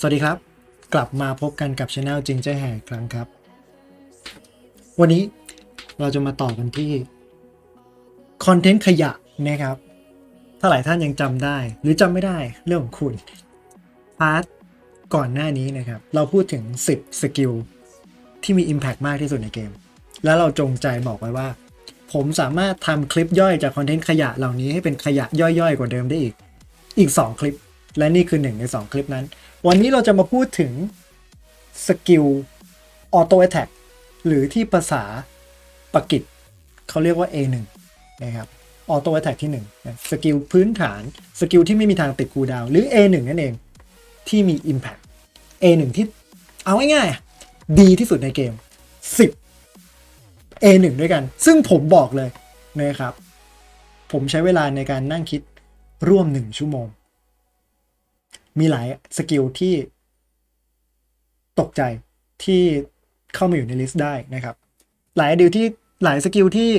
สวัสดีครับ กลับมาพบกันกับช anel จริงใจแห่ครั้งครับ วันนี้เราจะมาต่อกันที่คอนเทนต์ขยะนะครับถ้าหลายท่านยังจำได้ หรือจำไม่ได้เรื่องของคุณพาร์ทก่อนหน้านี้นะครับ เราพูดถึง 10 สกิลที่มี Impact มากที่สุดในเกม แล้วเราจงใจบอกไว้ว่า ผมสามารถทำคลิปย่อยจากคอนเทนต์ขยะเหล่านี้ให้เป็นขยะย่อยๆ กว่าเดิมได้อีก อีก 2 คลิป และนี่คือหนึ่งใน 2 คลิปนั้น วันนี้เราจะมาพูดถึงสกิลออโต้ a t แท k หรือที่ภาษาปกิจเขาเรียกว่า A1 นะครับออโต้ a t แท k ที่1นะสกิลพื้นฐานสกิลที่ไม่มีทางติดคูดาวหรือ A1 นั่นเองที่มี Impact A1 ที่เอาง่ายๆดีที่สุดในเกม 10 A1 ด้วยกัน ซึ่งผมบอกเลยนะครับ ผมใช้เวลาในการนั่งคิดร่วม 1 ชั่วโมง มีหลายสกิลที่ตกใจที่เข้ามาอยู่ในลิสต์ได้นะครับ หลายดิวที่หลายสกิลที่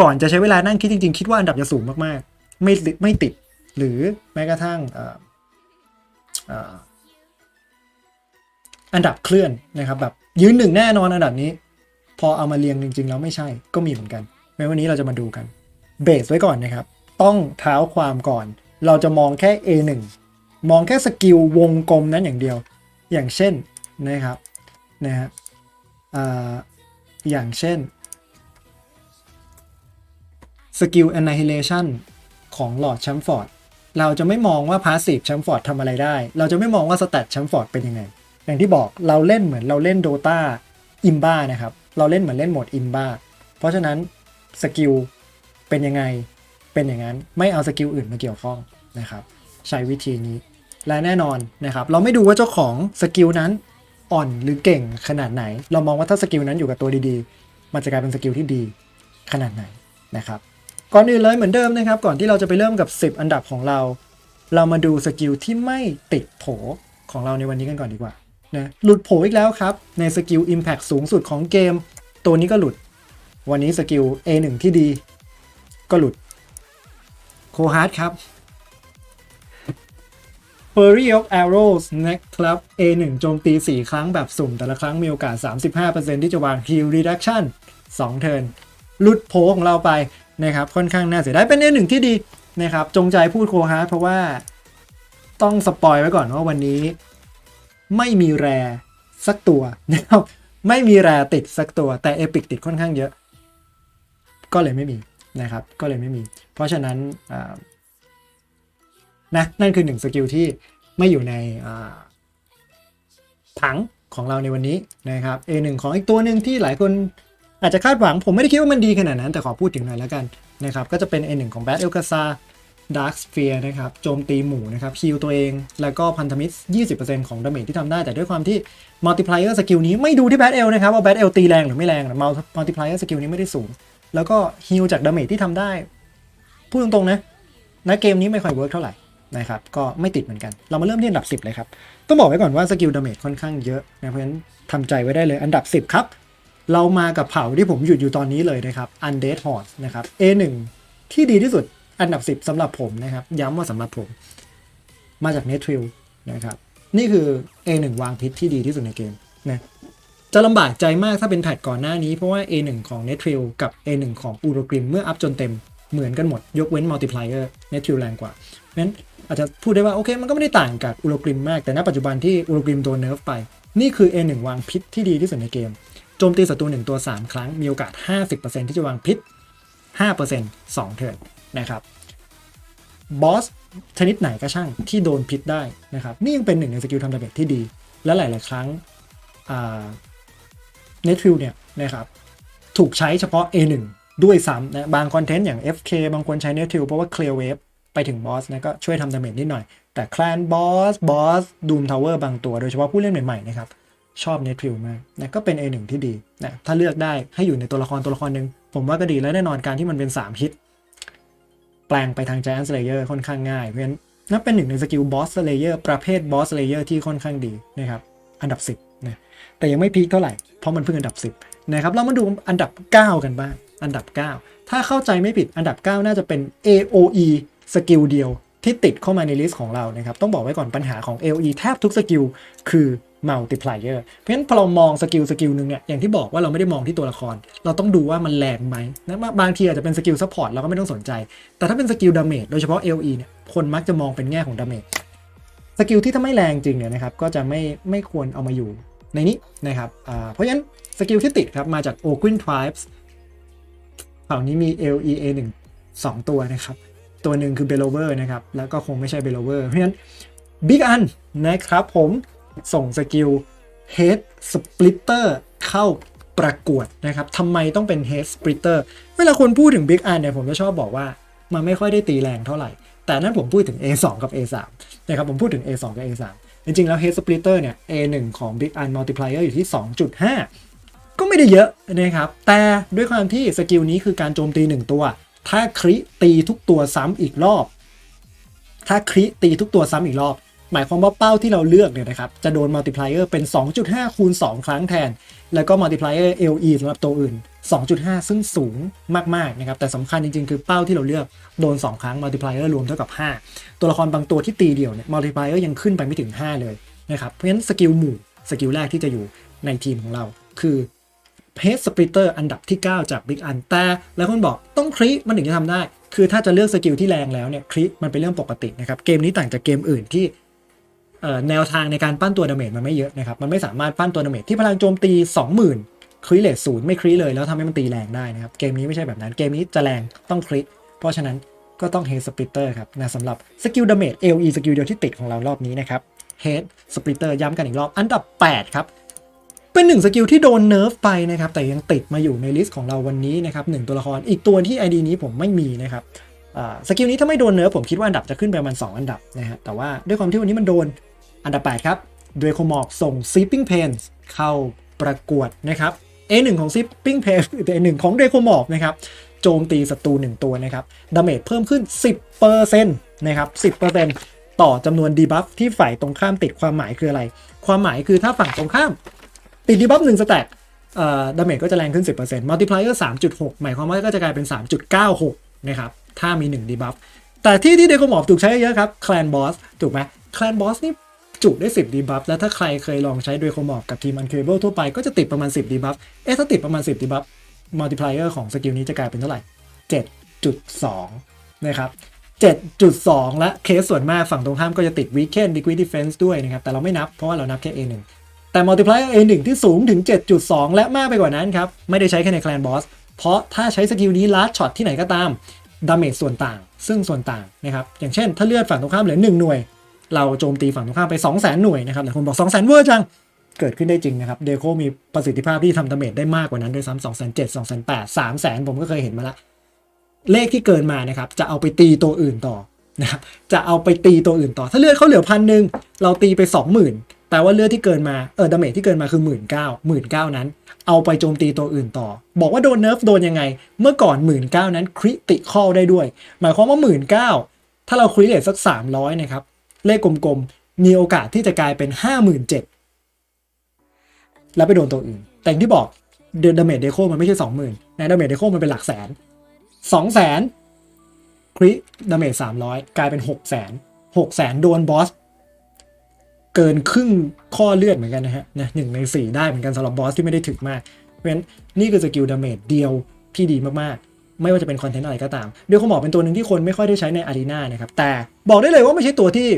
ก่อนจะใช้เวลานั่งคิดจริงๆ คิดว่าอันดับจะสูงมากๆ ไม่ติดไม่ติดหรือแม้กระทั่งอันดับเคลื่อนนะครับแบบยืนหนึ่งแน่นอนอันดับนี้ พอเอามาเรียงจริง ๆ แล้วไม่ใช่ก็มีเหมือนกันในวันนี้เราจะมาดูกันเบสไว้ก่อนนะครับ ต้องเท้าความก่อน เราจะมองแค่ A1 มองแค่สกิลวงกลมนั้นอย่างเดียว อย่างเช่นนะครับนะฮะอย่างเช่นสกิล annihilation ของหลอดแชมฟอร์ดเราจะไม่มองว่าพาสซีฟแชมฟอร์ดทำอะไรได้ เราจะไม่มองว่าสแตทแชมฟอร์ดเป็นยังไง อย่างที่บอกเราเล่นเหมือนเราเล่นโดตาอิมบ้านะครับ เราเล่นเหมือนเล่นโหมดอิมบ้าเพราะฉะนั้นสกิลเป็นยังไง เป็นอย่างนั้น ไม่เอาสกิลอื่นมาเกี่ยวข้องนะครับ ใช้วิธีนี้ และแน่นอนนะครับเราไม่ดูว่าเจ้าของสกิลนั้นอ่อนหรือเก่งขนาดไหน เรามองว่าถ้าสกิลนั้นอยู่กับตัวดีๆ มันจะกลายเป็นสกิลที่ดีขนาดไหนนะครับก่อนอื่นเลยเหมือนเดิมนะครับ ก่อนที่เราจะไปเริ่มกับ 10 อันดับของเรา เรามาดูสกิลที่ไม่ติดโผของเราในวันนี้กันก่อนดีกว่านะหลุดโผอีกแล้วครับ ในสกิล Impact สูงสุดของเกม ตัวนี้ก็หลุด วันนี้สกิล A1 ที่ดี ก็หลุดโคฮาร์ดครับ f u r r y of Arrows นะครับ A1 โจมตี 4 ครั้งแบบสุ่ม แต่ละครั้งมีโอกาส 35%ที่จะวาง Heal Reduction 2 เทิร์นลุดโผของเราไปนะครับค่อนข้างน่าเสียดายเป็น A1 ที่ดีนะครับจงใจพูดโคฮาร์เพราะว่าต้องสปอยไว้ก่อนว่าวันนี้ ไม่มีแรสักตัวนะครับไม่มีแรติดสักตัว แต่เอพิกติดค่อนข้างเยอะ ก็เลยไม่มีนะครับ ก็เลยไม่มี เพราะฉะนั้นอ่า นะนั่นคือหนึ่งสกิลที่ไม่อยู่ในอ่าถังของเราในวันนี้นะครับ A1 ของอีกตัวหนึ่งที่หลายคนอาจจะคาดหวัง ผมไม่ได้คิดว่ามันดีขนาดนั้น แต่ขอพูดถึงหน่อยแล้วกันนะครับก็จะเป็น A1 ของ Bad e l k a z a Dark Sphere นะครับโจมตีหมู่นะครับฮิลตัวเอง แล้วก็พันธมิตร 20%ของดาเมจที่ทำได้ แต่ด้วยความที่ Multiplier สกิลนี้ไม่ดูที่ Bad L นะครับว่า Bad L ตีแรงหรือไม่แรงนะ Multiplier สกิลนี้ไม่ได้สูง แล้วก็ฮิลจากดาเมจที่ทำได้ พูดตรงๆนะนะเกมนี้ไม่ค่อยเวิร์กเท่าไหร่ นะครับก็ไม่ติดเหมือนกัน เรามาเริ่มที่อันดับ 10 เลยครับ ต้องบอกไว้ก่อนว่าสกิลดาเมจค่อนข้างเยอะนะเพราะฉะนั้นทำใจไว้ได้เลยอันดับ 10 ครับ เรามากับเผ่าที่ผมหยุดอยู่ตอนนี้เลยนะครับ Undead Horde นะครับ A1 ที่ดีที่สุดอันดับ 10สำหรับผมนะครับ ย้ำว่าสำหรับผม มาจาก n e t r i l นะครับนี่คือ A1 วางพิษที่ดีที่สุดในเกมนะจะลำบากใจมากถ้าเป็นแพทก่อนหน้านี้เพราะว่า A1 ของ n e t r i l กับ A1 ของ u r o g r i m เมื่ออัพจนเต็มเหมือนกันหมด ยกเว้น Multiplier n e t r i l แรงกว่านั้น อาจจะพูดได้ว่าโอเคมันก็ไม่ได้ต่างกับ u r o g r i m มาก แต่ณปัจจุบันที่ u r o g r i m โดนเนิร์ฟไป นี่คือ A1 วางพิษที่ดีที่สุดในเกม โจมตีศัตรู1ตัว 3 ครั้ง มีโอกาส 50%ที่จะวางพิษ 5% 2 เทิร์นนะครับ บอสชนิดไหนก็ช่างที่โดนพิษได้นะครับ นี่ยังเป็นหนึ่งในสกิลทำดาเมจที่ดี และหลาย ๆ ครั้งเนทฟิลเนี่ยนะครับถูกใช้เฉพาะ A1 ด้วยซ้ำนะบางคอนเทนต์อย่าง FK บางคนใช้เนทฟิลเพราะว่าเคลียร์เวฟ ไปถึงบอสนะก็ช่วยทำดาเมจนิดหน่อย แต่คลานบอสบอสดูมทาวเวอร์บางตัว โดยเฉพาะผู้เล่นใหม่ๆนะครับชอบเนทฟิลมากนะก็เป็น A1 ที่ดีนะถ้าเลือกได้ให้อยู่ในตัวละครตัวละครหนึ่งผมว่าก็ดีและแน่นอนการที่มันเป็น 3 ฮิต แปลงไปทาง Giant Slayer ค่อนข้างง่าย เพราะฉะนั้นนับเป็นหนึ่งในสกิล Boss Slayer ประเภท Boss Slayer ที่ค่อนข้างดีนะครับอันดับ 10นะแต่ยังไม่พีคเท่าไหร่เพราะมันเพิ่งอันดับ 10นะครับเรามาดูอันดับ 9 กันบ้างอันดับ 9 ถ้าเข้าใจไม่ผิดอันดับ 9 น่าจะเป็น AOE สกิลเดียวที่ติดเข้ามาในลิสต์ของเรานะครับ ต้องบอกไว้ก่อนปัญหาของ LE แทบทุกสกิลคือ multiplier เพราะฉะนั้นพอเรามองสกิลสกิลหนึ่งเนี่ยอย่างที่บอกว่าเราไม่ได้มองที่ตัวละคร เราต้องดูว่ามันแรงไหมนะบางทีอาจจะเป็นสกิลซัพพอร์ตเราก็ไม่ต้องสนใจ แต่ถ้าเป็นสกิลดาเมจโดยเฉพาะ LE เนี่ยคนมักจะมองเป็นแง่ของดาเมจสกิลที่ถ้าไม่แรงจริงเนี่ยนะครับก็จะไม่ไม่ควรเอามาอยู่ในนี้นะครับเพราะฉะนั้นสกิลที่ติดครับมาจาก o g u i n Tribes ฝั่งนี้มี LEA 1 2 ตัวนะครับ ตัวหนึ่งคือ b e l o v e r นะครับ แล้วก็คงไม่ใช่ b e l o v e r เพราะฉะนั้น Big อันนะครับผมส่งสกิล Head Splitter เข้าประกวดนะครับทำไมต้องเป็น Head Splitter เวลาคนพูดถึง Big อันเนี่ยผมจะชอบบอกว่ามันไม่ค่อยได้ตีแรงเท่าไหร่ แต่นั่นผมพูดถึง A2 กับ A3 นะครับผมพูดถึง A2 กับ A3 จริงๆ แล้ว Head Splitter เนี่ย A1 ของ Big อัน Multiplier อยู่ที่ 2.5 ก็ไม่ได้เยอะนะครับ แต่ด้วยความที่สกิลนี้คือการโจมตี 1 ตัว ถ้าคริตีทุกตัวซ้ำอีกรอบ ถ้าคริตีทุกตัวซ้ำอีกรอบ หมายความว่าเป้าที่เราเลือกเนี่ยนะครับ จะโดนมัลติพลายเออร์เป็น 2.5 คูณ 2 ครั้งแทน แล้วก็มัลติพลายเออร์ LE สำหรับตัวอื่น 2.5 ซึ่งสูงมากๆนะครับ แต่สำคัญจริงๆ คือเป้าที่เราเลือกโดน 2 ครั้งมัลติพลายเออร์รวมเท่ากับ 5 ตัวละครบางตัวที่ตีเดียวเนี่ยมัลติพลายเออร์ยังขึ้นไปไม่ถึง 5 เลยนะครับ เพราะฉะนั้นสกิลหมู่สกิลแรกที่จะอยู่ในทีมของเรา คือ เพจสปริตเตอร์อันดับที่ 9 จาก Big อันแต่แล้วคนบอกต้องคลิมันถึงจะทำได้ คือถ้าจะเลือกสกิลที่แรงแล้วเนี่ยคลิมันเป็นเรื่องปกตินะครับ เกมนี้ต่างจากเกมอื่นที่แนวทางในการปั้นตัวดาเมจมันไม่เยอะนะครับ มันไม่สามารถปั้นตัวดาเมจที่พลังโจมตี 20,000 คลิเลตศูนย์ไม่คลิเลยแล้วทำให้มันตีแรงได้นะครับ เกมนี้ไม่ใช่แบบนั้น เกมนี้จะแรงต้องคลิเพราะฉะนั้นก็ต้องเฮดสปริตเตอร์ครับนะสำหรับสกิลดาเมจ LE สกิลเดียวที่ติดของเรารอบนี้นะครับเฮดสปริตเตอร์ย้ำกันอีกรอบอันดับ 8 ครับ เป็นหนึ่งสกิลที่โดนเนิร์ฟไปนะครับ แต่ยังติดมาอยู่ในลิสต์ของเราวันนี้นะครับหนึ่งตัวละครอีกตัวที่ ID นี้ผมไม่มีนะครับสกิลนี้ถ้าไม่โดนเนิร์ฟผมคิดว่าอันดับจะขึ้นไปประมาณ2อันดับนะฮะแต่ว่าด้วยความที่วันนี้มันโดนอันดับ 8 ครับโดยโคมอกส่ง Sleeping Pains เข้าประกวดนะครับ A1 ของ Sleeping Pains หรือ A1 ของเดโคมอกนะครับโจมตีศัตรู1ตัวนะครับดาเมจเพิ่มขึ้น 10%นะครับ10%ต่อจำนวนดีบัฟที่ฝ่ายตรงข้ามติดความหมายคืออะไร ความหมายคือถ้าฝั่งตรงข้าม ติดดีบัฟหนึ่งสแต็กเอ่อดาเมจก็จะแรงขึ้น 10% multiplier 3.6 หมายความว่าก็จะกลายเป็น 3.96 นะครับ ถ้ามี1ดีบัฟ แต่ที่ที่เดโคมอฟถูกใช้เยอะครับคลนบอส ถูกไหมคลนบอสนี่จุได้ 10ดีบัฟ แล้วถ้าใครเคยลองใช้เดโคมอฟกับทีมอันเคเบิลทั่วไปก็จะติดประมาณ 10ดีบัฟ เอ๊ะถ้าติดประมาณ 10ดีบัฟ multiplier ของสกิลนี้จะกลายเป็นเท่าไหร่ 7.2 นะครับ7.2 และเคสส่วนมากฝั่งตรงข้ามก็จะติด weekend liquid defense ด้วยนะครับ แต่เราไม่นับเพราะว่าเรานับแค่ A1 แต่ multiplier A1 ที่สูงถึง 7.2 และมากไปกว่านั้นครับ ไม่ได้ใช้แค่ในแคลนบอสเพราะถ้าใช้สกิลนี้ลัดช็อตที่ไหนก็ตามดาเมจส่วนต่าง ซึ่งส่วนต่างนะครับอย่างเช่น ถ้าเลือดฝั่งตรงข้ามเหลือ 1 หน่วย เราโจมตีฝั่งตรงข้ามไป 200,000 หน่วยนะครับแต่คนบอก 200,000 เวอร์จังเกิดขึ้นได้จริงนะครับเดโคมีประสิทธิภาพที่ทำดาเมจได้มากกว่านั้นด้วยซ้ำ2,700 2,800 300,000ผมก็เคยเห็นมาละเลขที่เกินมานะครับจะเอาไปตีตัวอื่นต่อนะครับจะเอาไปตีตัวอื่นต่อ ถ้าเลือดเขาเหลือพันหนึ่งเราตีไป20,000แต่ว่าเลือดที่เกินมาเออดาเมจที่เกินมาคือ1 9 0 0 0 1 9 0 0นั้น เอาไปโจมตีตัวอื่นต่อ บอกว่าโดนเนิร์ฟโดนยังไง เมื่อก่อน1 9 0 0 0นั้นคริติคอลได้ด้วย หมายความว่า1 9 0 0ถ้าเราคริเลตสัก300นะครับเลขกลมๆมีโอกาสที่จะกลายเป็น57,000แล้วไปโดนตัวอื่น แต่อย่างที่บอกเดอะเมจเดโคมันไม่ใช่20,000นะดาเมจเดโคมันเป็นหลักแสนสองแสนคริดาเมจสามร้อยกลายเป็นหกแสนหกแสนโดนบอส เกินครึ่งข้อเลือดเหมือนกันนะฮะนะหนึ่งในสี่ได้เหมือนกันสำหรับบอสที่ไม่ได้ถึกมาก เพราะฉะนั้นนี่คือสกิลดาเมจเดียวที่ดีมากๆ ไม่ว่าจะเป็นคอนเทนต์อะไรก็ตามเดี๋ยวเขาบอกเป็นตัวหนึ่งที่คนไม่ค่อยได้ใช้ในอารีนานะครับแต่บอกได้เลยว่าไม่ใช่ตัวที่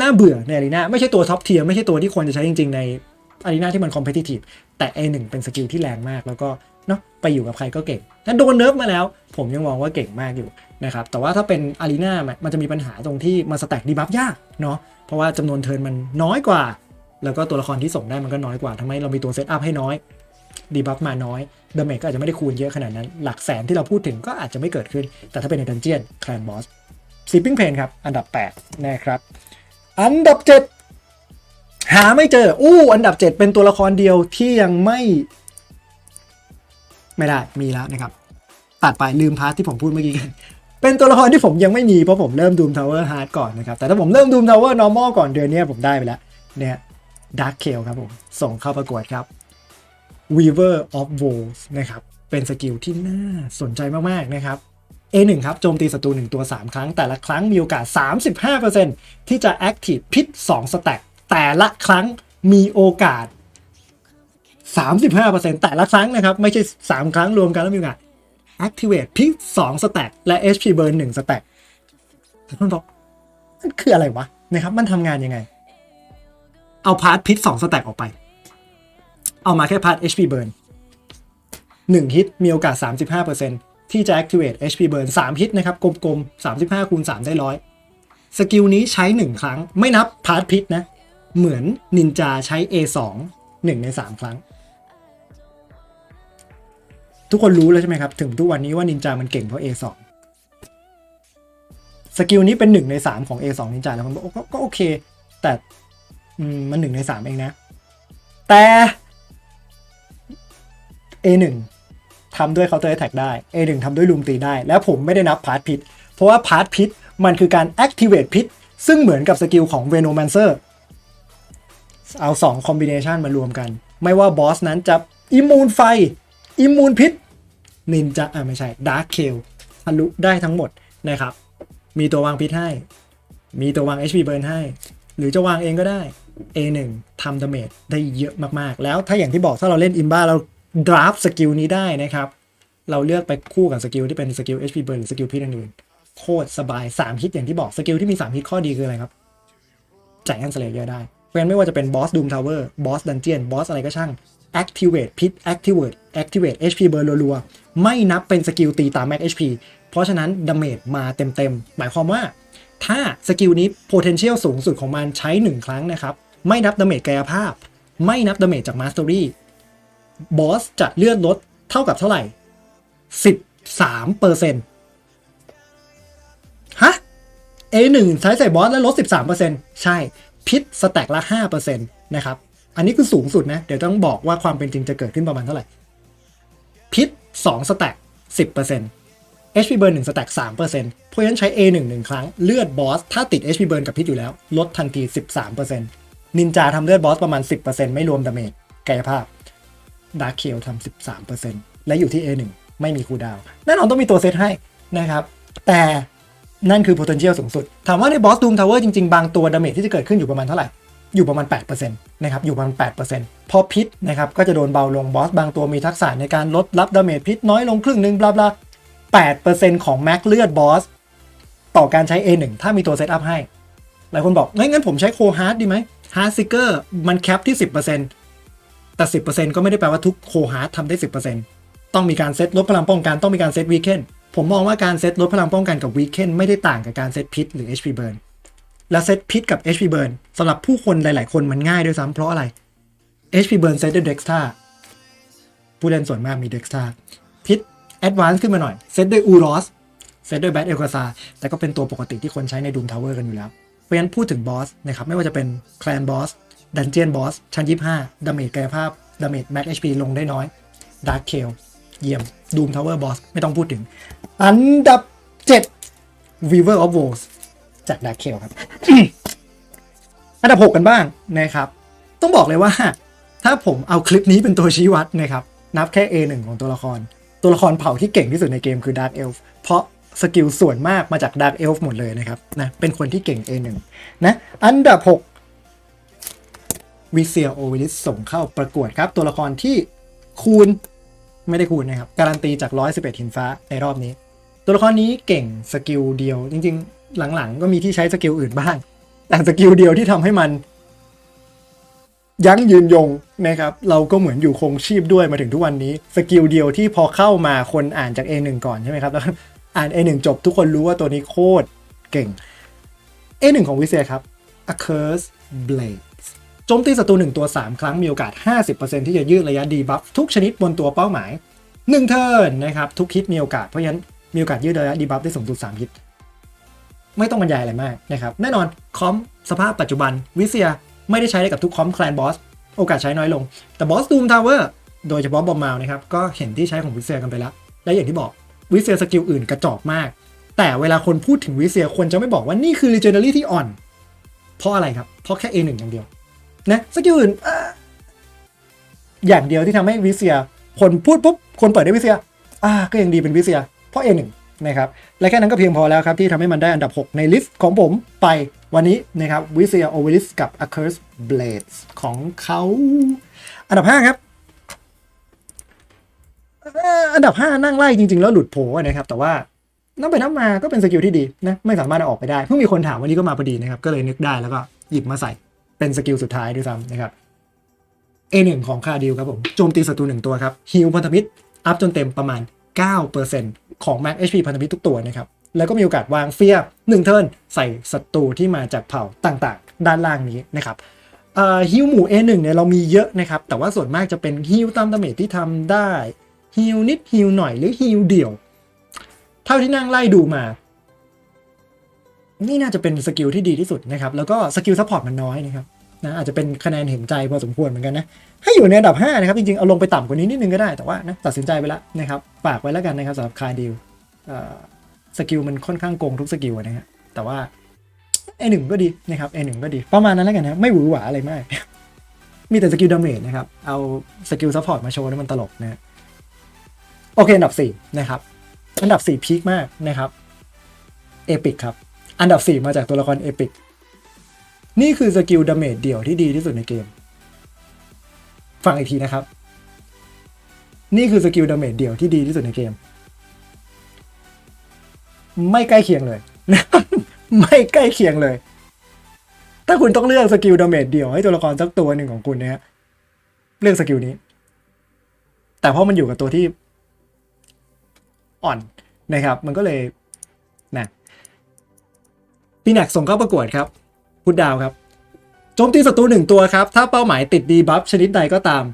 น่าเบื่อในอารีนาไม่ใช่ตัวท็อปเทียร์ไม่ใช่ตัวที่ควรจะใช้จริง ๆ ในอารีนาที่มันคอมเพติทีฟแต่ A1 เป็นสกิลที่แรงมากแล้วก็เนาะไปอยู่กับใครก็เก่งถ้าโดนเนิร์ฟมาแล้ว ผมยังมองว่าเก่งมากอยู่ นะครับแต่ว่าถ้าเป็นอารีนามันจะมีปัญหาตรงที่มันสแต็กดีบัฟยากเนาะเพราะว่าจำนวนเทิร์นมันน้อยกว่า แล้วก็ตัวละครที่ส่งได้มันก็น้อยกว่าทำให้เรามีตัวเซตอัพให้น้อยดีบัฟมาน้อยดาเมจก็อาจจะไม่ได้คูณเยอะขนาดนั้น หลักแสนที่เราพูดถึงก็อาจจะไม่เกิดขึ้น แต่ถ้าเป็นในดันเจียนแคลนบอสซิปปิ้งเพนครับ อันดับ 8 นะครับ อันดับ 7 หาไม่เจอ อู้ อันดับ 7 เป็นตัวละครเดียวที่ยังไม่ ไม่ได้มีแล้วนะครับ ตัดไปลืมพาร์ทที่ผมพูดเมื่อกี้กัน เป็นตัวละครที่ผมยังไม่มีเพราะผมเริ่มดูมทาวเวอร์ฮาร์ดก่อนนะครับ แต่ถ้าผมเริ่มดูมทาวเวอร์นอร์มอลก่อนเดือนนี้ผมได้ไปแล้วเนี่ยดักเคลครับผมส่งเข้าประกวดครับ Weaver of Woes นะครับ เป็นสกิลที่น่าสนใจมาก ๆ นะครับ A1 ครับโจมตีศัตรู1ตัว 3 ครั้ง แต่ละครั้งมีโอกาส 35%ที่จะ Active พิษ2สแต็กแต่ละครั้งมีโอกาส 35%แต่ละครั้งนะครับ ไม่ใช่ 3 ครั้งรวมกันแล้วมีโอกาส Activate พิษ2สแต็กและ HP Burn 1สแต็กแต่มันบอกมันคืออะไรวะนะครับ มันทำงานยังไง เอาพาร์ทพิษ2สแต็กออกไป เอามาแค่พาร์ท HP Burn 1 ฮิตมีโอกาส 35%ที่จะ activate HP burn 3 ฮิตนะครับ กลมๆ 35คูณ3ได้ร้อยสกิลนี้ใช้ 1 ครั้ง ไม่นับพาร์ทพิษนะ เหมือนนินจาใช้ A2 1 ใน 3 ครั้ง ทุกคนรู้แล้วใช่ไหมครับ ถึงทุกวันนี้ว่านินจามันเก่งเพราะ A2 สกิลนี้เป็น 1 ใน 3 ของ A2 นินจาแล้วคนบอกก็โอเค แต่อืมมัน1ใน3เองนะ แต่ A1 ทำด้วย counter attack ได้ A1 ทำด้วยลุมตีได้ แล้วผมไม่ได้นับพาร์ทพิษเพราะว่าพาร์ทพิษมันคือการ activate พิษซึ่งเหมือนกับสกิลของ Venomancer เอา2 combination มารวมกัน ไม่ว่าบอสนั้นจะอิมูนไฟ อิมูนพิษนินจาอ่าไม่ใช่ Dark k ลทะลุได้ทั้งหมดนะครับ มีตัววางพิษให้ มีตัววาง HP burn ให้ หรือจะวางเองก็ได้ A1 ทำดาเมจได้เยอะมากๆ แล้วถ้าอย่างที่บอกถ้าเราเล่นอิมบ้าเราดราฟสกิลนี้ได้นะครับ เราเลือกไปคู่กับสกิลที่เป็นสกิล HP burn หรือสกิลพิษอื่นๆโคตรสบาย 3 ฮิตอย่างที่บอกสกิลที่มี 3 ฮิตข้อดีคืออะไรครับจ่ายแอนสเลเยอร์ได้เพราะฉะนั้นไม่ว่าจะเป็นบอสดูมทาวเวอร์บอสดันเจียนบอสอะไรก็ช่าง activate พิษ activate activate HP burn รัวๆ ไม่นับเป็นสกิลตีตาม max HP เพราะฉะนั้นดาเมจมาเต็มๆ หมายความว่า ถ้าสกิลนี้ potential สูงสุดของมันใช้ 1 ครั้งนะครับ ไม่นับดาเมจกายภาพ ไม่นับดาเมจจาก mastery บอสจะเลื่อนลดเท่ากับเท่าไหร่ 13เปอร์เซ็นต์ฮะ A1 ใช้ใส่บอสแล้วลด 13%ใช่ พิษสแต็กละ5%นะครับ อันนี้คือสูงสุดนะ เดี๋ยวต้องบอกว่าความเป็นจริงจะเกิดขึ้นประมาณเท่าไหร่ พิษ2สแต็ก10% HP burn 1สแต็ก3%เพราะฉะนั้นใช้ A1 1ครั้ง เลือดบอส ถ้าติด HP burn กับพิษอยู่แล้ว ลดทันที 13%นินจาทำเลือดบอสประมาณ 10%ไม่รวมดาเมจกายภาพดาร์คเคลทำ13%และอยู่ที่ A1 ไม่มีคูดาวแน่นอนต้องมีตัวเซตให้นะครับ แต่นั่นคือ potential สูงสุด ถามว่าในบอส Doom Tower จริง ๆ บางตัวดาเมจที่จะเกิดขึ้นอยู่ประมาณเท่าไหร่ อยู่ประมาณ 8%นะครับอยู่ประมาณ 8%พอพิษนะครับก็จะโดนเบาลงบอสบางตัวมีทักษะในการลดรับดาเมจพิษน้อยลงครึ่งหนึ่งบลาบลา8%ของแม็กเลือดบอสต่อการใช้ A1 ถ้ามีตัวเซตอัพให้ หลายคนบอกงั้นงั้นผมใช้โคฮาร์ดดีไหมฮาร์ดซิกเกอร์มันแคปที่ 10%แต่ 10%ก็ไม่ได้แปลว่าทุกโคฮาร์ดทำได้ 10%ต้องมีการเซตลดพลังป้องกันต้องมีการเซตวีเคนผมมองว่าการเซตลดพลังป้องกันกับวีเคนไม่ได้ต่างกับการเซตพิษหรือ HP burn และเซตพิษกับ HP burn สำหรับผู้คนหลาย ๆ คนมันง่ายด้วยซ้ำเพราะอะไร HP burn เซตด้วย Dexta ผู้เล่นส่วนมากมี Dexta พิษ Advance ขึ้นมาหน่อย เซตด้วย Uros เซตด้วย Bad e l k a z a แต่ก็เป็นตัวปกติที่คนใช้ใน Doom Tower กันอยู่แล้ว เพราะฉะนั้นพูดถึงบอสนะครับไม่ว่าจะเป็น Clan Boss Dungeon Boss ชั้น 25ดาเมจกายภาพดาเมจ Max HP ลงได้น้อย Dark k a l เยี่ยม Doom Tower Boss ไม่ต้องพูดถึง อันดับ 7 Weaver of Woes จาก Dark k a l ครับ อันดับ6กันบ้างนะครับ ต้องบอกเลยว่า ถ้าผมเอาคลิปนี้เป็นตัวชี้วัดนะครับ นับแค่ A1 ของตัวละคร ตัวละครเผ่าที่เก่งที่สุดในเกมคือ Dark Elf เพราะสกิลส่วนมากมาจาก Dark Elf หมดเลยนะครับนะเป็นคนที่เก่ง A1 นะ อันดับ 6วิเซียโอวิลิสส่งเข้าประกวดครับ ตัวละครที่คูณไม่ได้คูณนะครับ การันตีจาก 111หินฟ้าในรอบนี้ ตัวละครนี้เก่งสกิลเดียว จริง ๆ หลังๆ ก็มีที่ใช้สกิลอื่นบ้าง แต่สกิลเดียวที่ทำให้มัน ยั้งยืนยงนะครับ เราก็เหมือนอยู่คงชีพด้วยมาถึงทุกวันนี้ สกิลเดียวที่พอเข้ามาคนอ่านจาก A1 ก่อนใช่ไหมครับแล้วอ่าน A1 จบทุกคนรู้ว่าตัวนี้โคตรเก่ง A1 ของวิเซียครับ A Curse Blade โจมตีศัตรู1ตัว 3 ครั้งมีโอกาส 50%ที่จะยืดระยะดีบัฟทุกชนิดบนตัวเป้าหมาย 1 เทิร์นนะครับ ทุกฮิตมีโอกาสเพราะฉะนั้นมีโอกาสยืดระยะดีบัฟได้สูงสุด3ฮิต ไม่ต้องบรรยายอะไรมากนะครับแน่นอนคอมสภาพปัจจุบันวิเซียไม่ได้ใช้ได้กับทุกคอมแคลนบอสโอกาสใช้น้อยลง แต่บอสดูมทาวเวอร์โดยเฉพาะบอมมาลนะครับก็เห็นที่ใช้ของวิเซียกันไปแล้ว และอย่างที่บอกวิเซียสกิลอื่นกระจอกมาก แต่เวลาคนพูดถึงวิเซียควรจะไม่บอกว่านี่คือ Legendary ที่อ่อน เพราะอะไรครับ เพราะแค่ A1 อย่างเดียวนะสกิลอื่นออย่างเดียวที่ทำให้วิเซีย คนพูดปุ๊บคนเปิดได้วิเซียอ่าก็ยังดีเป็นวิเซียเพราะ A1 นะครับและแค่นั้นก็เพียงพอแล้วครับที่ทำให้มันได้อันดับ 6 ในลิสต์ของผมไปวันนี้นะครับวิเซียโอเวลิสกับ a c u r s e Blades ของเขา อันดับ 5 ครับอันดับ 5 นั่งไล่จริง ๆ แล้วหลุดโผนะครับ แต่ว่านับไปนับมาก็เป็นสกิลที่ดีนะไม่สามารถเอาออกไปได้ เพิ่งมีคนถามวันนี้ก็มาพอดีนะครับ ก็เลยนึกได้แล้วก็หยิบมาใส่เป็นสกิลสุดท้ายด้วยซ้ำนะครับ A1 ของคาดิลครับผมโจมตีศัตรูหนึ่งตัวครับฮิลพันธมิตรอัพจนเต็มประมาณ 9% ของ Max HP พันธมิตรทุกตัวนะครับ แล้วก็มีโอกาสวางเฟียหนึ่งเทิร์นใส่ศัตรูที่มาจากเผ่าต่างๆ ด้านล่างนี้นะครับฮิลหมู่ A1 เนี่ยเรามีเยอะนะครับ แต่ว่าส่วนมากจะเป็นฮิลตามดาเมจที่ทำได้ฮิลนิดฮิลหน่อยหรือฮิลเดี่ยว เท่าที่นั่งไล่ดูมา นี่น่าจะเป็นสกิลที่ดีที่สุดนะครับ แล้วก็สกิลซัพพอร์ตมันน้อยนะครับ นะอาจจะเป็นคะแนนเห็นใจพอสมควรเหมือนกันนะให้อยู่ในอันดับ 5 นะครับ จริงๆ เอาลงไปต่ำกว่านี้นิดนึงก็ได้แต่ว่านะตัดสินใจไปแล้วนะครับ ฝากไว้แล้วกันนะครับสำหรับคาดิลสกิลมันค่อนข้างโกงทุกสกิลนะฮะแต่ว่าไอหนึ่งก็ดีนะครับไอหนึ่งก็ดี ประมาณนั้นแล้วกันนะไม่หวือหวาอะไรมาก มีแต่สกิลดาเมจนะครับ เอาสกิลซัพพอร์ตมาโชว์แล้วมันตลกนะฮะโอเค อันดับ 4 นะครับ อันดับ 4 พีคมากนะครับเอพิกครับ อันดับ 4 มาจากตัวละครเอพิก นี่คือสกิลดาเมจเดี่ยวที่ดีที่สุดในเกม ฟังอีกทีนะครับ นี่คือสกิลดาเมจเดี่ยวที่ดีที่สุดในเกม ไม่ใกล้เคียงเลย ไม่ใกล้เคียงเลย ถ้าคุณต้องเลือกสกิลดาเมจเดี่ยวให้ตัวละครสักตัวหนึ่งของคุณนะฮะเลือกสกิลนี้ แต่เพราะมันอยู่กับตัวที่ อ่อนนะครับ มันก็เลยนะปีนักส่งเข้าประกวดครับ พุดดาวครับโจมตีศัตรูหนึ่งตัวครับ ถ้าเป้าหมายติดดีบัฟชนิดใดก็ตาม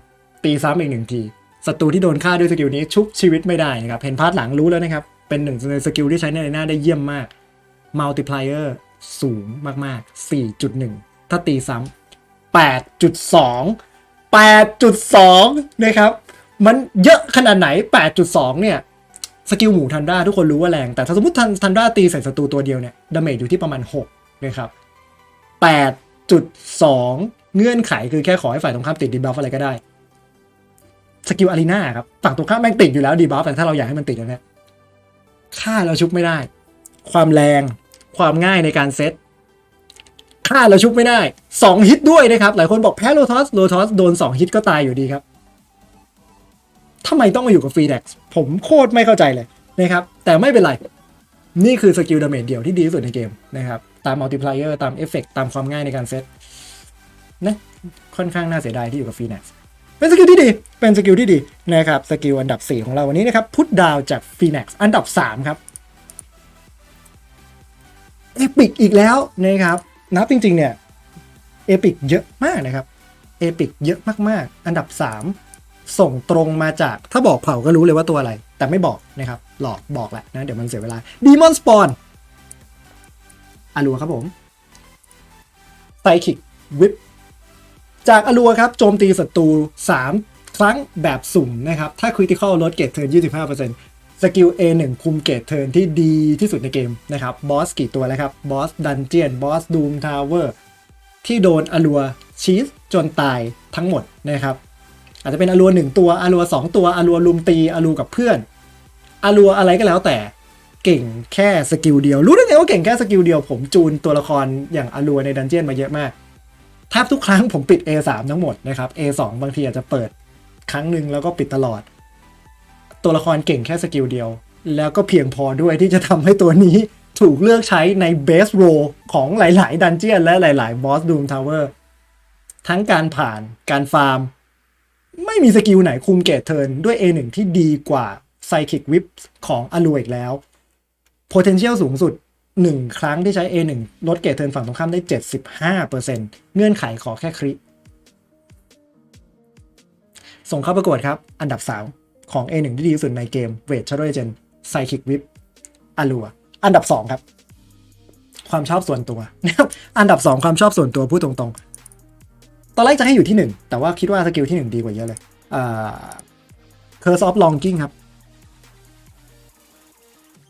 ตีซ้ำอีกหนึ่งทีศัตรูที่โดนฆ่าด้วยสกิลนี้ชุบชีวิตไม่ได้นะครับ เห็นพาร์ทหลังรู้แล้วนะครับ เป็นหนึ่งในสกิลที่ใช้ในหน้าได้เยี่ยมมากมัลติพลายเออร์สูงมากๆ 4.1 ถ้าตีซ้ำ8.2 8.2 นะครับ มันเยอะขนาดไหน 8.2 เนี่ย สกิลหมูทันด้าทุกคนรู้ว่าแรง แต่ถ้าสมมติทันทันด้าตีใส่ศัตรูตัวเดียวเนี่ย ดาเมจอยู่ที่ประมาณ 6 นะครับ 8.2 เงื่อนไขคือแค่ขอให้ฝ่ายตรงข้ามติดดีบัฟอะไรก็ได้สกิลอารีนาครับฝั่งตรงข้ามแม่งติดอยู่แล้วดีบัฟแต่ถ้าเราอยากให้มันติดนะเนี่ยค่าเราชุบไม่ได้ ความแรงความง่ายในการเซตค่าเราชุบไม่ได้ 2 ฮิตด้วยนะครับ หลายคนบอกแพ้โลทอสโลทอสโดน 2 ฮิตก็ตายอยู่ดีครับทำไมต้องมาอยู่กับฟรีแด็กผมโคตรไม่เข้าใจเลยนะครับ แต่ไม่เป็นไร นี่คือสกิลดาเมจเดียวที่ดีที่สุดในเกมนะครับ ตามมัลติพลายเออร์ตามเอฟเฟกตามความง่ายในการเซตนะค่อนข้างน่าเสียดายที่อยู่กับฟีแน็กเป็นสกิลที่ดี เป็นสกิลที่ดีนะครับสกิลอันดับ 4 ของเราวันนี้นะครับพุทดาวจากฟีน็กอันดับ 3 ครับเอพิกอีกแล้วนะครับนับจริงๆเนี่ยเอพิกเยอะมากนะครับเอพิกเยอะมากๆ อันดับ 3 ส่งตรงมาจากถ้าบอกเผ่าก็รู้เลยว่าตัวอะไร แต่ไม่บอกนะครับ หลอกบอกแหละนะ เดี๋ยวมันเสียเวลาดีมอนสปอน อารัวครับผมไซคิกวิปจากอารัวครับโจมตีศัตรู 3 ครั้งแบบสุ่มนะครับ ถ้าคริติคอลลดเกตเทิร์น25%สกิล A1 คุมเกตเทิร์นที่ดีที่สุดในเกมนะครับบอสกี่ตัวแล้วครับบอสดันเจียนบอสดูมทาวเวอร์ที่โดนอารัวชีสจนตายทั้งหมดนะครับ อาจจะเป็นอารัวหนึ่งตัวอารัวสองตัวอารัวลุมตีอารัวกับเพื่อนอารัวอะไรก็แล้วแต่ เก่งแค่สกิลเดียว รู้ได้ไงว่าเก่งแค่สกิลเดียว ผมจูนตัวละครอย่างอารัวในดันเจียนมาเยอะมากแทบทุกครั้งผมปิด A3 ทั้งหมดนะครับ A2 บางทีอาจจะเปิดครั้งหนึ่งแล้วก็ปิดตลอด ตัวละครเก่งแค่สกิลเดียว แล้วก็เพียงพอด้วยที่จะทำให้ตัวนี้ถูกเลือกใช้ในเบสโรของหลาย ๆ ดันเจียนและหลาย ๆ บอสดูมทาวเวอร์ทั้งการผ่านการฟาร์ม ไม่มีสกิลไหนคุมเกตเทิร์นด้วย A1 ที่ดีกว่า Psychic Whip ของอลูอีกแล้ว Potential สูงสุด 1 ครั้งที่ใช้ A1 ลดเกตเทินฝั่งตรงข้ามได้ 75%เงื่อนไขขอแค่คริส่งเข้าประกวดครับ อันดับ 3 ของ A1 ที่ดีที่สุดในเกม w a i t Shadow Legend Psychic Whip อ l ลูอันดับ 2 ครับ ความชอบส่วนตัวนะครับอันดับ 2 ความชอบส่วนตัวพูดตรงๆ ตอนแรกจะให้อยู่ที่ 1 แต่ว่าคิดว่าสกิลที่ 1 ดีกว่าเยอะเลยอ่า Curse of Longing ครับ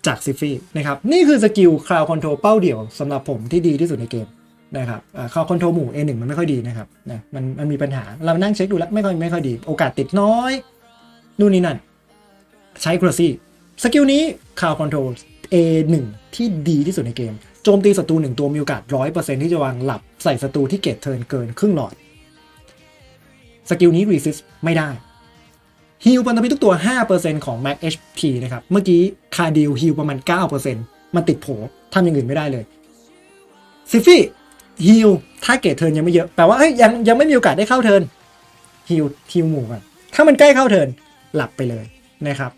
จากซิฟี่นะครับนี่คือสกิลคราวคอนโทรลเป้าเดี่ยวสำหรับผมที่ดีที่สุดในเกมนะครับคราวคอนโทรลหมู่ A1 มันไม่ค่อยดีนะครับนะมันมันมีปัญหาเรานั่งเช็คดูแล้วไม่ค่อยไม่ค่อยดี โอกาสติดน้อยนู่นนี่นั่น ใช้ครซี่สกิลนี้คราวคอนโทรล A1 ที่ดีที่สุดในเกมโจมตีศัตรูหนึ่งตัวมีโอกาส100%ที่จะวางหลับใส่ศัตรูที่เกตเทิร์นเกินครึ่งหลอด สกิลนี้ resist ไม่ได้ ฮิลพันธมิตรทุกตัว 5%ของ max HP นะครับ เมื่อกี้คาดิลฮิลประมาณ 9%มันติดโผทำอย่างอื่นไม่ได้เลยซิฟี่ฮิลถ้าเกตเทินยังไม่เยอะ แปลว่าเอ้ยยังยังไม่มีโอกาสได้เข้าเทินฮิลฮิลหมู่ก่อนถ้ามันใกล้เข้าเทินหลับไปเลยนะครับ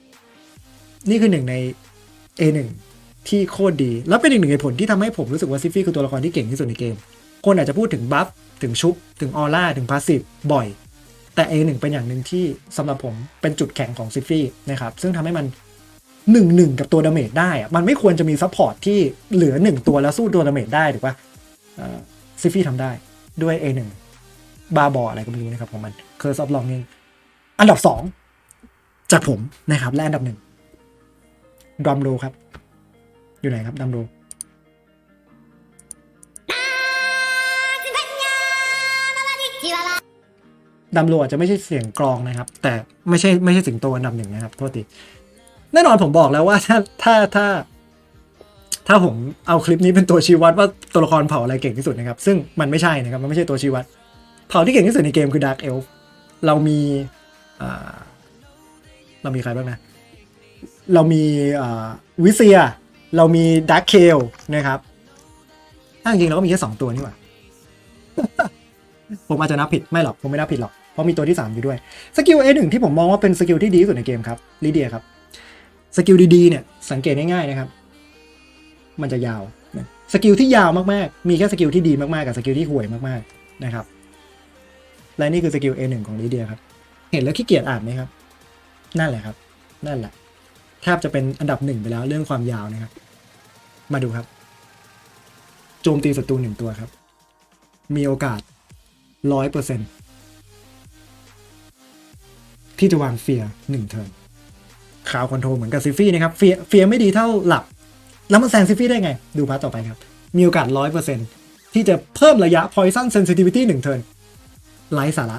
นี่คือหนึ่งใน A1 ที่โคตรดี แล้วเป็นอีกหนึ่งเหตุผลที่ทำให้ผมรู้สึกว่าซิฟี่คือตัวละครที่เก่งที่สุดในเกม คนอาจจะพูดถึงบัฟ ถึงชุบ ถึงออร่า ถึงพาสซีฟบ่อย แต่ A1 เป็นอย่างหนึ่งที่สำหรับผมเป็นจุดแข็งของซิฟี่นะครับซึ่งทำให้มันหนึ่งหนึ่งกับตัวดาเมจได้ มันไม่ควรจะมีซัพพอร์ตที่เหลือหนึ่งตัวแล้วสู้ตัวดาเมจได้ถูกปะซิฟี่ทำได้ด้วย A1 บาบออะไรก็ไม่รู้นะครับของมัน Curse of Longing อันดับ 2 จากผมนะครับและอันดับหนึ่งดัมโรครับ อยู่ไหนครับดัมโร ดัมโรอาจจะไม่ใช่เสียงกรองนะครับ แต่ไม่ใช่ไม่ใช่สิงโตอันดับหนึ่งนะครับโทษทีแน่นอนผมบอกแล้วว่าถ้าถ้าถ้า ถ้าผมเอาคลิปนี้เป็นตัวชี้วัดว่าตัวละครเผ่าอะไรเก่งที่สุดนะครับ ซึ่งมันไม่ใช่นะครับ มันไม่ใช่ตัวชี้วัด เผ่าที่เก่งที่สุดในเกมคือ Dark Elf เรามีเรามีใครบ้างนะ เรามีวิเซีย เรามีดักเคลนะครับถ้าจริงๆเราก็มีแค่สองตัวนี่หว่า ผมอาจจะนับผิดไม่หรอก ผมไม่นับผิดหรอก เพราะมีตัวที่ 3 อยู่ด้วยสกิล A1 ที่ผมมองว่าเป็นสกิลที่ดีที่สุดในเกมครับลิเดียครับสกิลดีๆเนี่ยสังเกตง่ายๆนะครับ มันจะยาวสกิลที่ยาวมากๆ มีแค่สกิลที่ดีมากๆกับสกิลที่ห่วยมากๆนะครับ และนี่คือสกิล A1 ของลิเดียครับ เห็นแล้วขี้เกียจอ่านไหมครับ นั่นแหละครับ นั่นแหละแทบจะเป็นอันดับหนึ่งไปแล้วเรื่องความยาวนะครับ มาดูครับ โจมตีศัตรูหนึ่งตัวครับ มีโอกาสร้อยเปอร์เซ็นต์ ที่จะวางเฟียหนึ่งเทิร์นขาวคอนโทรลเหมือนกับซิฟี่นะครับเฟียเฟียไม่ดีเท่าหลับ แล้วมันแซงซิฟี่ได้ไง ดูพาร์ทต่อไปครับ มีโอกาสร้อยเปอร์เซ็นที่จะเพิ่มระยะ poison sensitivity หนึ่งเทิร์นไร้สาระ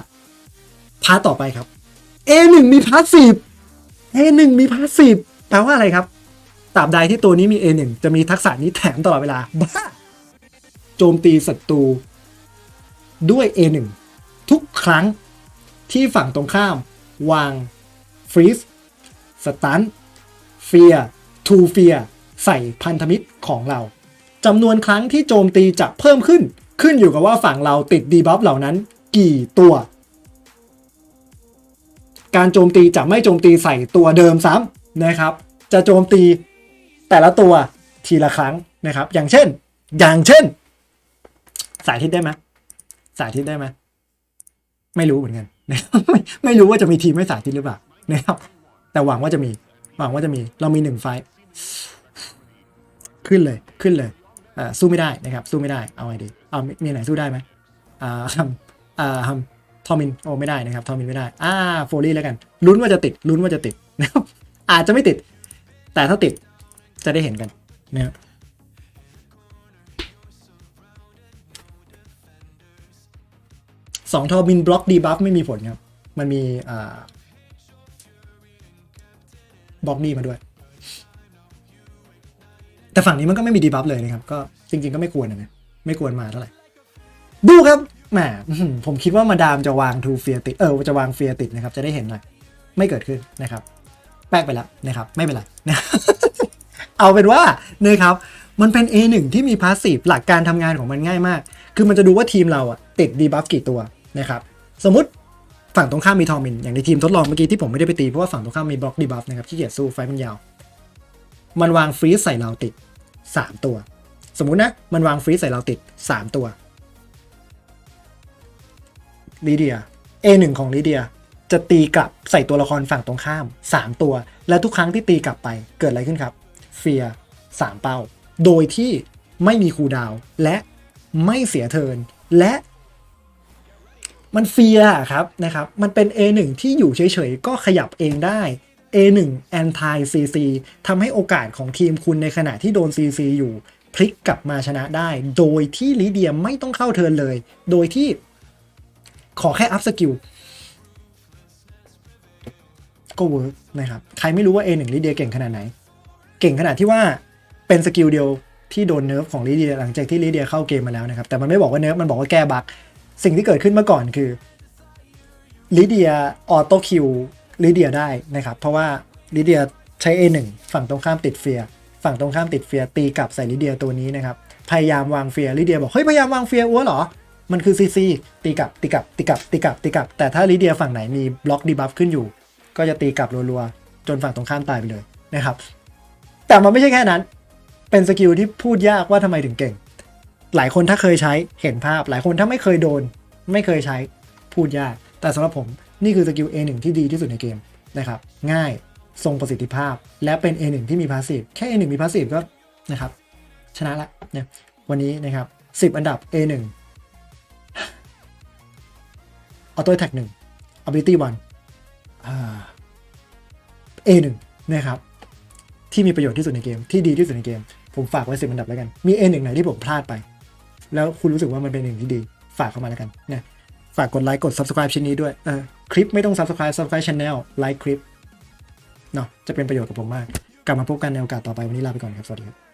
พาร์ทต่อไปครับ A1 มีพาสซีฟ A1 มีพาสซีฟแปลว่าอะไรครับตราบใดที่ตัวนี้มี A1 จะมีทักษะนี้แถมตลอดเวลาบ้าโจมตีศัตรูด้วย A1 ทุกครั้งที่ฝั่งตรงข้าม วางฟรีซสตันเฟียทูเฟียใส่พันธมิตรของเราจำนวนครั้งที่โจมตีจะเพิ่มขึ้น ขึ้นอยู่กับว่าฝั่งเราติดดีบัฟเหล่านั้นกี่ตัว การโจมตีจะไม่โจมตีใส่ตัวเดิมซ้ำนะครับ จะโจมตีแต่ละตัวทีละครั้งนะครับ อย่างเช่น อย่างเช่น สายทิศได้ไหมสายทิศได้ไหมไม่รู้เหมือนกัน นะครับไม่ไม่รู้ว่าจะมีทีมไม่สายทิศหรือเปล่านะครับแต่หวังว่าจะมี หวังว่าจะมีเรามีหนึ่งไฟท์ขึ้นเลยขึ้นเลยอ่าสู้ไม่ได้นะครับ สู้ไม่ได้เอาไงดีเอามีไหนสู้ได้ไหมอ่าฮัมอ่าฮัมทอมินโอไม่ได้นะครับทอมินไม่ได้อ่าโฟลี่แล้วกันลุ้นว่าจะติดลุ้นว่าจะติดนะครับอาจจะไม่ติด แต่ถ้าติดจะได้เห็นกันนะครับ สองทอมินบล็อกดีบัฟไม่มีผลครับ มันมีอ่าบล็อกดีมาด้วย แต่ฝั่งนี้มันก็ไม่มีดีบัฟเลยนะครับ ก็จริง ๆ ก็ไม่ควรนะไม่ควรมาเท่าไหร่ดูครับแหมผมคิดว่ามาดามจะวางทูเฟียติดเออจะวางเฟียติดนะครับ จะได้เห็นหน่อยไม่เกิดขึ้นนะครับ แป๊กไปแล้วนะครับ ไม่เป็นไรนะเอาเป็นว่านะครับ มันเป็น A1 ที่มีพาสซีฟหลักการทำงานของมันง่ายมาก คือมันจะดูว่าทีมเราอะติดดีบัฟกี่ตัว นะครับสมมติฝั่งตรงข้ามมีทอมิน อย่างในทีมทดลองเมื่อกี้ที่ผมไม่ได้ไปตีเพราะว่าฝั่งตรงข้ามมีบล็อกดีบัฟนะครับขี้เกียจสู้ไฟมันยาว มันวางฟรีซใส่เราติด 3 ตัว สมมุตินะมันวางฟรีซใส่เราติด 3 ตัวลีเดีย A1 ของลีเดียจะตีกลับใส่ตัวละครฝั่งตรงข้าม 3 ตัว และทุกครั้งที่ตีกลับไปเกิดอะไรขึ้นครับเฟียสามเป้า โดยที่ไม่มีคูดาวและไม่เสียเทินและ มันเฟียครับนะครับ มันเป็น A1 ที่อยู่เฉยๆ ก็ขยับเองได้ A1 anti CC ทำให้โอกาสของทีมคุณในขณะที่โดน CC อยู่ พลิกกลับมาชนะได้ โดยที่ลิเดียไม่ต้องเข้าเทิร์นเลย โดยที่ขอแค่อัพสกิลก็เวิร์กนะครับ ใครไม่รู้ว่า A1 ลิเดียเก่งขนาดไหน เก่งขนาดที่ว่าเป็นสกิลเดียวที่โดนเนิร์ฟของลิเดียหลังจากที่ลิเดียเข้าเกมมาแล้วนะครับ แต่มันไม่บอกว่าเนิร์ฟมันบอกว่าแก้บั๊ก สิ่งที่เกิดขึ้นเมื่อก่อนคือลิเดียออโต้คิวลิเดียได้นะครับ เพราะว่าลิเดียใช้ A1 ฝั่งตรงข้ามติดเฟียฝั่งตรงข้ามติดเฟียตีกลับใส่ลิเดียตัวนี้นะครับพยายามวางเฟียลิเดียบอกเฮ้ยพยายามวางเฟียอ้วเหรอ มันคือซีซีตีกลับตีกลับตีกลับตีกลับตีกลับ แต่ถ้าลิเดียฝั่งไหนมีบล็อกดีบัฟขึ้นอยู่ ก็จะตีกลับรัวๆจนฝั่งตรงข้ามตายไปเลยนะครับ แต่มันไม่ใช่แค่นั้น เป็นสกิลที่พูดยากว่าทำไมถึงเก่ง หลายคนถ้าเคยใช้เห็นภาพ หลายคนถ้าไม่เคยโดน ไม่เคยใช้พูดยาก แต่สำหรับผมนี่คือสกิล A1 ที่ดีที่สุดในเกมนะครับง่ายทรงประสิทธิภาพ และเป็น A1 ที่มีพาสซีฟแค่ A1 มีพาสซีฟก็นะครับชนะละเนี่ยวันนี้นะครับ 10 อันดับ A1 ออโต้แท็กหนึ่ง ability one อ่า A1 นะครับที่มีประโยชน์ที่สุดในเกม ที่ดีที่สุดในเกม ผมฝากไว้สิบอันดับแล้วกัน มี A1 ไหนที่ผมพลาดไป แล้วคุณรู้สึกว่ามันเป็นหนึ่งที่ดี ฝากเข้ามาแล้วกันนะฝากกดไลค์กด subscribe ชิ้นนี้ด้วยเออคลิปไม่ต้อง subscribe subscribe channel ไลค์คลิปเนาะจะเป็นประโยชน์กับผมมาก กลับมาพบกันในโอกาสต่อไปวันนี้ลาไปก่อนครับ สวัสดีครับ